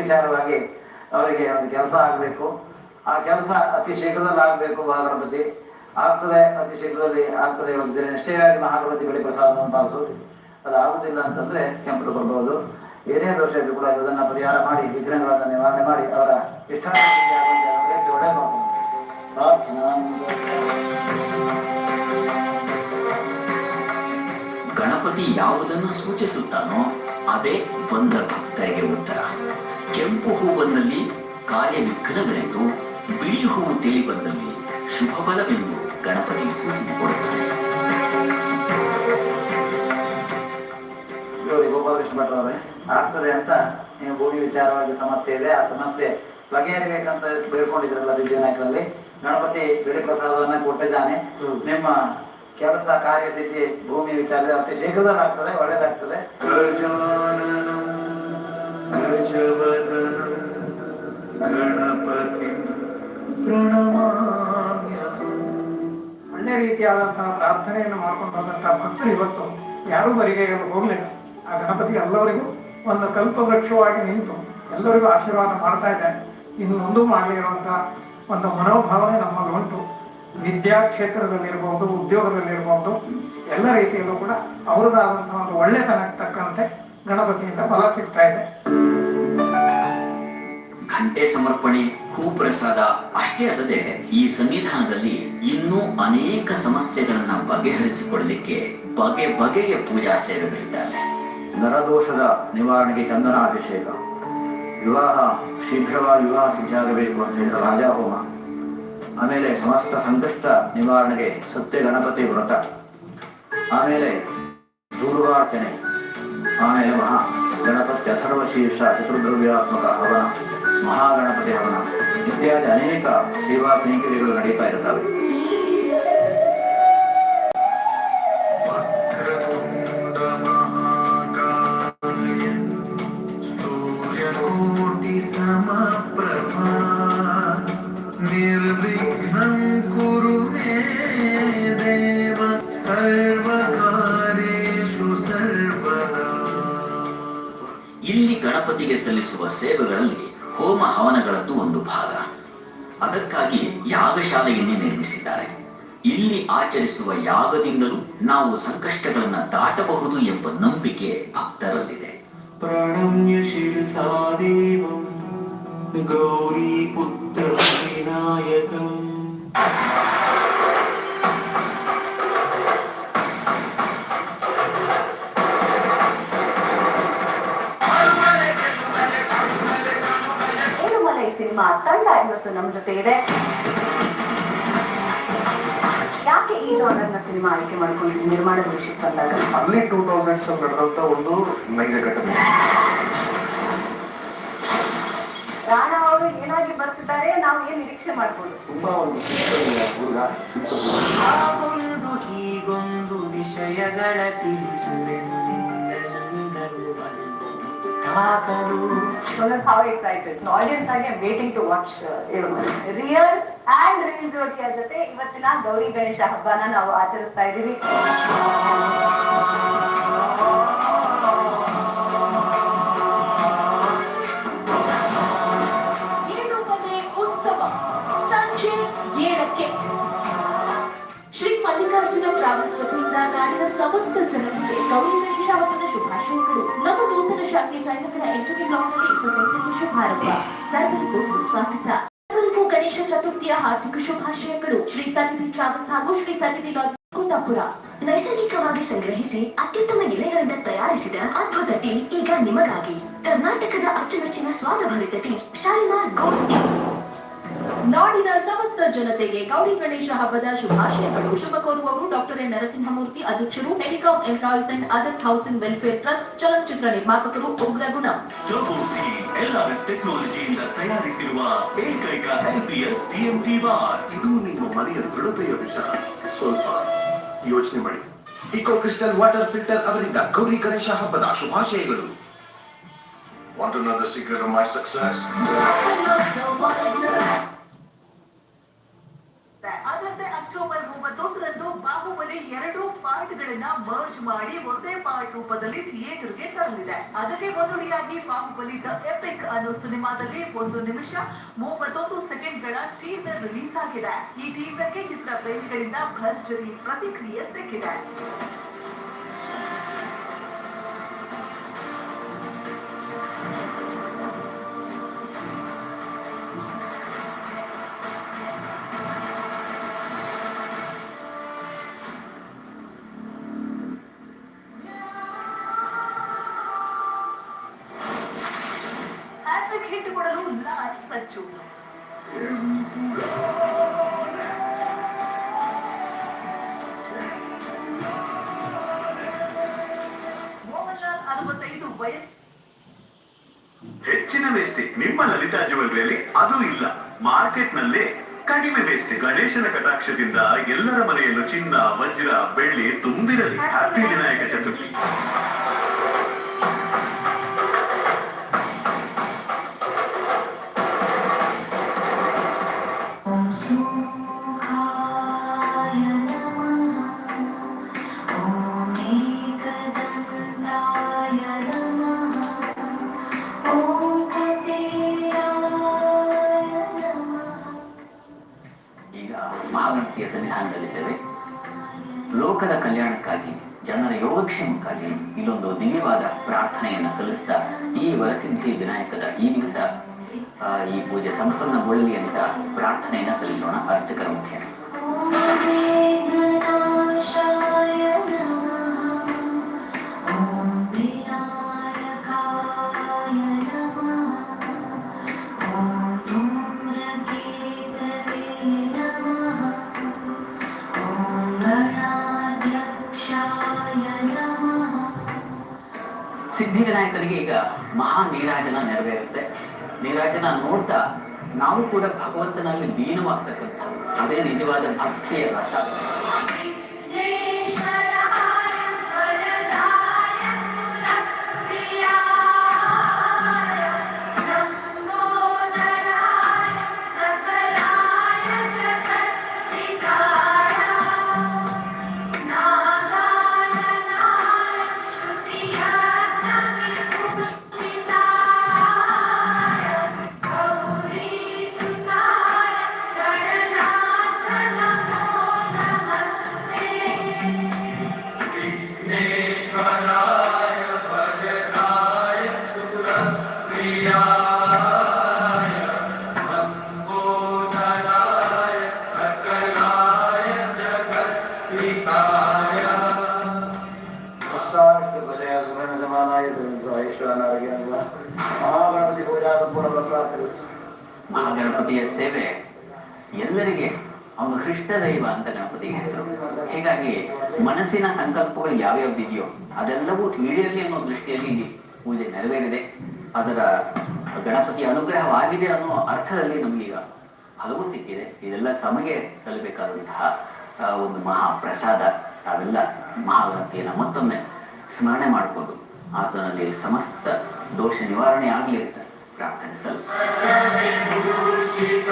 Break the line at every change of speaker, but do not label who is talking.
ವಿಚಾರವಾಗಿ ಅವರಿಗೆ ಒಂದು ಕೆಲಸ ಆಗಬೇಕು. ಆ ಕೆಲಸ ಅತಿ ಶೀಘ್ರದಲ್ಲಿ ಆಗಬೇಕು ಮಹಾಗಣಪತಿ. ಆಗ್ತದೆ, ಅತಿ ಶೀಘ್ರದಲ್ಲಿ ಆಗ್ತದೆ ದಿನ. ನಿಷ್ಠೆಯಾಗಿ ಮಹಾಗಣಪತಿ ಬಳಿ ಪ್ರಸಾದವನ್ನು ಅದು ಆಗುದಿಲ್ಲ ಅಂತಂದ್ರೆ ಕೆಂಪು ಕೊಡ್ಬೋದು. ಏನೇ ದೋಷ ಇದ್ದು ಕೂಡ ಅದನ್ನು ಪರಿಹಾರ ಮಾಡಿ ವಿಗ್ರಹಗಳನ್ನು ನಿವಾರಣೆ ಮಾಡಿ ಅವರ ಇಷ್ಟ
ಗಣಪತಿ ಯಾವುದನ್ನು ಸೂಚಿಸುತ್ತಾನೋ ಅದೇ ಬಂದ ಭಕ್ತರಿಗೆ ಕೆಂಪು ಹೂ ಬಂದಲ್ಲಿ ಕಾರ್ಯ ವಿಘ್ನಗಳೆಂದು ಬಿಳಿ ಹೂವು ತಿಳಿ ಬಂದಲ್ಲಿ ಶುಭ ಫಲವೆಂದು ಗಣಪತಿ ಸೂಚನೆ ಕೊಡುತ್ತಾರೆ.
ಇವರಿಗೆ ಗೋಪಾಲಕೃಷ್ಣ ಭಟ್ರವ್ರೆ ಆಗ್ತದೆ ಅಂತ ನೀವು ಭೂಮಿ ವಿಚಾರವಾಗಿ ಸಮಸ್ಯೆ ಇದೆ. ಆ ಸಮಸ್ಯೆ ಬಗೆಹರಿಬೇಕಂತ ಬೇಡ್ಕೊಂಡಿದ್ರಲ್ಲ ವಿಜಯನಾಯಕರಲ್ಲಿ. ಗಣಪತಿ ಬಿಳಿ ಪ್ರಸಾದವನ್ನ ಕೊಟ್ಟಿದ್ದಾನೆ. ನಿಮ್ಮ ಕೆಲಸ ಕಾರ್ಯಸಿದ್ಧಿ ಭೂಮಿ ವಿಚಾರದಲ್ಲಿ ಅತಿ ಶೀಘ್ರದಲ್ಲಾಗ್ತದೆ ಒಳ್ಳೇದಾಗ್ತದೆ.
ಗಣಪತಿ.
ಒಳ್ಳೆ ರೀತಿಯಾದಂತಹ ಪ್ರಾರ್ಥನೆಯನ್ನು ಮಾಡ್ಕೊಂಡು ಬಂದಂತಹ ಭಕ್ತರು ಇವತ್ತು ಯಾರೂ ಬರಿಗೆ ಹೋಗ್ಲಿಲ್ಲ. ಆ ಗಣಪತಿ ಎಲ್ಲರಿಗೂ ಒಂದು ಕಲ್ಪವೃಕ್ಷವಾಗಿ ನಿಂತು ಎಲ್ಲರಿಗೂ ಆಶೀರ್ವಾದ ಮಾಡ್ತಾ ಇದ್ದಾರೆ ಇನ್ನು ಮುಂದೂ ಮಾಡಲಿ ಇರುವಂತಹ ಒಂದು ಮನೋಭಾವನೆ ನಮ್ಮಲ್ಲಿ ಉಂಟು. ವಿದ್ಯಾ ಕ್ಷೇತ್ರದಲ್ಲಿರ್ಬೋದು, ಉದ್ಯೋಗದಲ್ಲಿರ್ಬೋದು, ಎಲ್ಲ ರೀತಿಯಲ್ಲೂ ಕೂಡ ಅವರದಾದಂತಹ ಒಂದು ಒಳ್ಳೆತನಕ್ಕೆ ತಕ್ಕಂತೆ ಗಣಪತಿಯಿಂದ ಫಲ ಸಿಗ್ತಾ ಇದೆ.
ಘಂಟೆ ಸಮರ್ಪಣೆ ಹೂಪ್ರಸಾದ ಅಷ್ಟೇ ಅಲ್ಲದೆ ಈ ಸಂವಿಧಾನದಲ್ಲಿ ಇನ್ನೂ ಅನೇಕ ಸಮಸ್ಯೆಗಳನ್ನ ಬಗೆಹರಿಸಿಕೊಳ್ಳಲಿಕ್ಕೆ ಬಗೆ ಬಗೆಯ ಪೂಜಾ ಸೇವೆಗಳಿದ್ದಾವೆ.
ನರದೋಷದ ನಿವಾರಣೆಗೆ ಚಂದನಾಭಿಷೇಕ. ವಿವಾಹ, ಶೀಘ್ರವಾಗಿ ವಿವಾಹ ಸಿದ್ಧಾಗಬೇಕು ಅಂತ ಹೇಳಿದ ರಾಜಾಹೋಮ. ಆಮೇಲೆ ಸಮಸ್ತ ಸಂಕಷ್ಟ ನಿವಾರಣೆಗೆ ಸತ್ಯ ಗಣಪತಿ ವ್ರತ. ಆಮೇಲೆ ದುರ್ವಾರ್ಚನೆ ಮಹಾ ಗಣಪತಿ ಅಥರ್ವಶೀರ್ಷ ಚತುರ್ದ್ರವ್ಯಾತ್ಮಕ ಹವನ ಮಹಾಗಣಪತಿ ಹವನ ಇತ್ಯಾದಿ ಅನೇಕ ಸೇವಾ ಕೈಂಕರ್ಯಗಳು ನಡೀತಾ ಇರ್ತವೆ
ದೇವತೆಗೆ ಸಲ್ಲಿಸುವ ಸೇವೆಗಳಲ್ಲಿ ಹೋಮ ಹವನಗಳದ್ದು ಒಂದು ಭಾಗ. ಅದಕ್ಕಾಗಿ ಯಾಗಶಾಲೆಯನ್ನೇ ನಿರ್ಮಿಸಿದ್ದಾರೆ. ಇಲ್ಲಿ ಆಚರಿಸುವ ಯಾಗದಿಂದಲೂ ನಾವು ಸಂಕಷ್ಟಗಳನ್ನು ದಾಟಬಹುದು ಎಂಬ ನಂಬಿಕೆ ಭಕ್ತರಲ್ಲಿದೆ.
ಗೌರಿ
ಪುತ್ರ ವಿನಾಯಕ ನಿಮ್ಮ ಇವತ್ತು ನಮ್ಮ ಜೊತೆ ಇದೆ ಯಾಕೆ ಈ ಜಾನರ್ನ ಸಿನಿಮಾ ಆಯ್ಕೆ ಮಾಡಿಕೊಂಡು ನಿರ್ಮಾಣದ ವಿಷಯಕ್ಕೆ ತಂದಾಗ
ಅಲ್ಲಿ ಟೂ ತೌಸಂಡ್ಸ್ ನಡೆದಂತ ಒಂದು ನೈಜ ಘಟನೆ.
ರಾಣ ಅವರು ಏನಾಗಿ ಬರ್ತಿದ್ದಾರೆ? ನಾವು ಏನ್ ನಿರೀಕ್ಷೆ ಮಾಡ್ಬೋದು?
ತುಂಬಾ ಒಂದು ಹುಡುಗ
ಹೀಗೊಂದು ವಿಷಯಗಳ ತಿಳಿಸುವೆನು. ಕಾಕಲು
Jonas, ಎಕ್ಸೈಟೆಡ್ excited. ಆಡಿಯನ್ಸ್ ಆಗಿ waiting to watch real and reel ಜೋಡಿಯ ಜೊತೆ ಇವತ್ತಿನ ಗೌರಿ ಗಣೇಶ ಹಬ್ಬನ ನಾವು ಆಚರಿಸ್ತಾ ಇದ್ದೀವಿ.
ಉತ್ಸವ ಸಂಜೆ ಏಳಕ್ಕೆ. ಶ್ರೀ ಮಲ್ಲಿಕಾರ್ಜುನ ಟ್ರಾವೆಲ್ಸ್ ವತಿಯಿಂದ ನಾಡಿನ ಸಮಸ್ತ ಜನರಿಗೆ ಗೌರಿ ಹಬ್ಬದ ಶುಭಾಶಯಗಳು ನಮ್ಮ ನೂತನ ಶಾಖೆ ಜಯನಗರ ಎಂಟನೇ ಬ್ಲಾಕ್ನಲ್ಲಿ ಇಪ್ಪತ್ತೆಂಟನೇ ಶುಭಾರಂಭ ಸರ್ವರಿಗೂ ಸುಸ್ವಾಗತ. ಸರ್ವರಿಗೂ ಗಣೇಶ ಚತುರ್ಥಿಯ ಹಾರ್ದಿಕ ಶುಭಾಶಯಗಳು. ಶ್ರೀ ಸನ್ನಿಧಿ ಟ್ರಾವೆಲ್ಸ್ ಹಾಗೂ ಶ್ರೀ ಸನ್ನಿಧಿ ಲಾಜ್ ಕುಂದಾಪುರ.
ನೈಸರ್ಗಿಕವಾಗಿ ಸಂಗ್ರಹಿಸಿ ಅತ್ಯುತ್ತಮ ಎಲೆಗಳಿಂದ ತಯಾರಿಸಿದ ಅದ್ಭುತ ಟೀ ಈಗ ನಿಮಗಾಗಿ. ಕರ್ನಾಟಕದ ಅಚ್ಚುಮೆಚ್ಚಿನ ಸ್ವಾದಭರಿತ ಟೀ ಶಾಲಿಮಾರ್ ಗೋಲ್ಡ್.
ನಾಡಿನ ಸಮಸ್ತ ಜನತೆಗೆ ಗೌರಿ ಗಣೇಶ ಹಬ್ಬದ ಶುಭಾಶಯಗಳು. ಶುಭ ಕೋರುವವರು ಡಾಕ್ಟರ್ ಎನ್ ನರಸಿಂಹಮೂರ್ತಿ ಅಧ್ಯಕ್ಷರು telecom employees and others housing welfare trust ಚಲನಚಿತ್ರ ನಿರ್ಮಾಪಕರು
ಉಗ್ರ ಗುಣ ಟೆಕ್ನಾಲಜಿಯಿಂದ ತಯಾರಿಸಿರುವ ಏಕೈಕ ಎಲ್ಪಿಎಸ್ ಟಿಎಂಟಿ ಬಾರ್.
ಇದು ನಿಮ್ಮ ಮನೆಯ ದೃಢತೆಯ ವಿಚಾರ. ಸ್ವಲ್ಪ ಯೋಚನೆ ಮಾಡಿ. ಇಕೋ ಕ್ರಿಸ್ಟಲ್ ವಾಟರ್ ಫಿಲ್ಟರ್ ಅವರಿಂದ ಗೌರಿ ಗಣೇಶ ಹಬ್ಬದ ಶುಭಾಶಯಗಳು. Want to know the secret of my success?
ಕಥೆಗಳನ್ನ ಮರ್ಜ್ ಮಾಡಿ ಒಂದೇ ಪಾರ್ಟ್ ರೂಪದಲ್ಲಿ ಥಿಯೇಟರ್ಗೆ ತರಲಿದೆ. ಅದಕ್ಕೆ ಮುನ್ನುಡಿಯಾಗಿ ಬಾಹುಬಲಿ ದ ಎಪಿಕ್ ಅನ್ನೋ ಸಿನಿಮಾದಲ್ಲಿ ಒಂದು ನಿಮಿಷ ಮೂವತ್ತೊಂದು ಸೆಕೆಂಡ್ಗಳ ಟೀಸರ್ ರಿಲೀಸ್ ಆಗಿದೆ. ಈ ಟೀಸರ್ಗೆ ಚಿತ್ರ ಪ್ರೇಮಿಗಳಿಂದ ಭರ್ಜರಿ ಪ್ರತಿಕ್ರಿಯೆ ಸಿಕ್ಕಿದೆ. ವಯಸ್ಸು.
ಹೆಚ್ಚಿನ ವೇಸ್ಟೇಜ್ ನಿಮ್ಮ ಲಲಿತಾ ಜುವೆಲ್ರಿಯಲ್ಲಿ ಅದು ಇಲ್ಲ. ಮಾರ್ಕೆಟ್ನಲ್ಲಿ ಕಡಿಮೆ ವೇಸ್ಟೇಜ್ ಗಣೇಶನ ಕಟಾಕ್ಷದಿಂದ ಎಲ್ಲರ ಮನೆಯಲ್ಲೂ ಚಿನ್ನ ವಜ್ರ ಬೆಳ್ಳಿ ತುಂಬಿರಲಿ. ಹ್ಯಾಪಿ ವಿನಾಯಕ ಚತುರ್ಥಿ.
ಲೋಕದ ಕಲ್ಯಾಣಕ್ಕಾಗಿ, ಜನರ ಯೋಗಕ್ಷೇಮಕ್ಕಾಗಿ ಇಲ್ಲೊಂದು ದಿವ್ಯವಾದ ಪ್ರಾರ್ಥನೆಯನ್ನ ಸಲ್ಲಿಸ್ತಾ ಈ ವರಸಿದ್ಧಿ ವಿನಾಯಕದ ಈ ದಿವಸ ಈ ಪೂಜೆ ಸಂಪನ್ನಗೊಳ್ಳಲಿ ಅಂತ ಪ್ರಾರ್ಥನೆಯನ್ನ ಸಲ್ಲಿಸೋಣ ಅರ್ಚಕರ ಮುಖ್ಯ ಸಿದ್ಧಿವಿನಾಯಕರಿಗೆ ಈಗ ಮಹಾ ನೀರಾಜನ ನೆರವೇರುತ್ತೆ ನೀರಾಜನ ನೋಡ್ತಾ ನಾವು ಕೂಡ ಭಗವಂತನಲ್ಲಿ ಲೀನವಾಗ್ತಕ್ಕಂಥ ಅದೇ ನಿಜವಾದ ಭಕ್ತಿಯ ರಸ ಮಹಾಗಣಪತಿಯ ಸೇವೆ ಎಲ್ಲರಿಗೆ ಅವನು ಕೃಷ್ಣ ದೈವ ಅಂತ ಗಣಪತಿಗೆ ಹೆಸರು. ಹೀಗಾಗಿ ಮನಸ್ಸಿನ ಸಂಕಲ್ಪಗಳು ಯಾವ್ಯಾವ್ದಿದೆಯೋ ಅದೆಲ್ಲವೂ ಈಡೇರಲಿ ಅನ್ನೋ ದೃಷ್ಟಿಯಲ್ಲಿ ಇಲ್ಲಿ ಪೂಜೆ ನೆರವೇರಿದೆ. ಅದರ ಗಣಪತಿ ಅನುಗ್ರಹವಾಗಿದೆ ಅನ್ನೋ ಅರ್ಥದಲ್ಲಿ ನಮಗೀಗ ಹಲವು ಸಿಕ್ಕಿದೆ. ಇದೆಲ್ಲ ತಮಗೆ ಸಲ್ಲಬೇಕಾದಂತಹ ಒಂದು ಮಹಾ ಪ್ರಸಾದ ತಾವೆಲ್ಲ ಮಹಾಗಣಪತಿಯನ್ನು ಮತ್ತೊಮ್ಮೆ ಸ್ಮರಣೆ ಮಾಡಿಕೊಂಡು ಆತನಲ್ಲಿ ಸಮಸ್ತ ದೋಷ ನಿವಾರಣೆ ಆಗಲಿ ಅಂತ ಪ್ರಾರ್ಥನೆ ಸಲ್ಲಿಸು
ಭೂಷಿತ